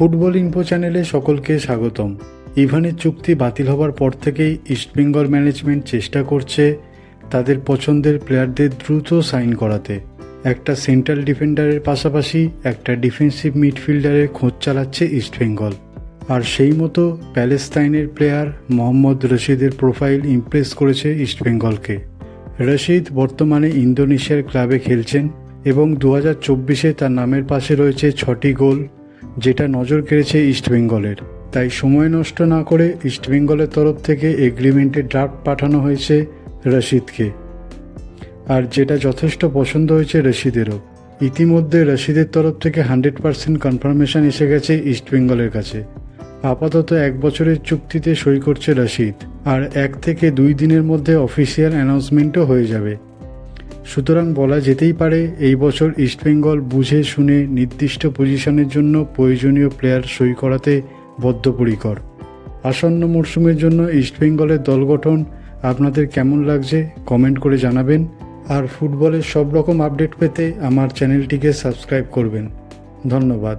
Football info চ্যানেলে সকলকে স্বাগতম। ইভানের চুক্তি বাতিল হবার পর থেকেই ইস্টবেঙ্গল ম্যানেজমেন্ট চেষ্টা করছে তাদের পছন্দের প্লেয়ারদের দ্রুত সাইন করাতে। একটা সেন্ট্রাল ডিফেন্ডারের পাশাপাশি একটা ডিফেন্সিভ মিডফিল্ডারের খোঁজ চালাচ্ছে ইস্টবেঙ্গল আর সেই মতো প্যালেস্তাইনের প্লেয়ার মোহাম্মদ রশিদের প্রোফাইল ইমপ্রেস করেছে ইস্টবেঙ্গলকে রশিদ বর্তমানে ইন্দোনেশিয়ার ক্লাবে খেলছেন এবং দু হাজার চব্বিশে তার নামের পাশে রয়েছে ছটি গোল যেটা নজর কেড়েছে ইস্টবেঙ্গলের তাই সময় নষ্ট না করে ইস্টবেঙ্গলের তরফ থেকে এগ্রিমেন্টের ড্রাফট পাঠানো হয়েছে রশিদকে। আর যেটা যথেষ্ট পছন্দ হয়েছে রশিদেরও। ইতিমধ্যে রশিদের তরফ থেকে হান্ড্রেড পার্সেন্ট কনফার্মেশন এসে গেছে ইস্টবেঙ্গলের কাছে। আপাতত এক বছরের চুক্তিতে সই করছে রশিদ। আর এক থেকে দুই দিনের মধ্যে অফিসিয়াল অ্যানাউন্সমেন্টও হয়ে যাবে। সুতরাং বলা যেতেই পারে, এই বছর ইস্টবেঙ্গল বুঝে শুনে নির্দিষ্ট পজিশনের জন্য প্রয়োজনীয় প্লেয়ার সই করাতে বদ্ধপরিকর। আসন্ন মরশুমের জন্য ইস্টবেঙ্গলের দল গঠন আপনাদের কেমন লাগছে কমেন্ট করে জানাবেন। আর ফুটবলের সব রকম আপডেট পেতে আমার চ্যানেলটিকে সাবস্ক্রাইব করবেন। ধন্যবাদ।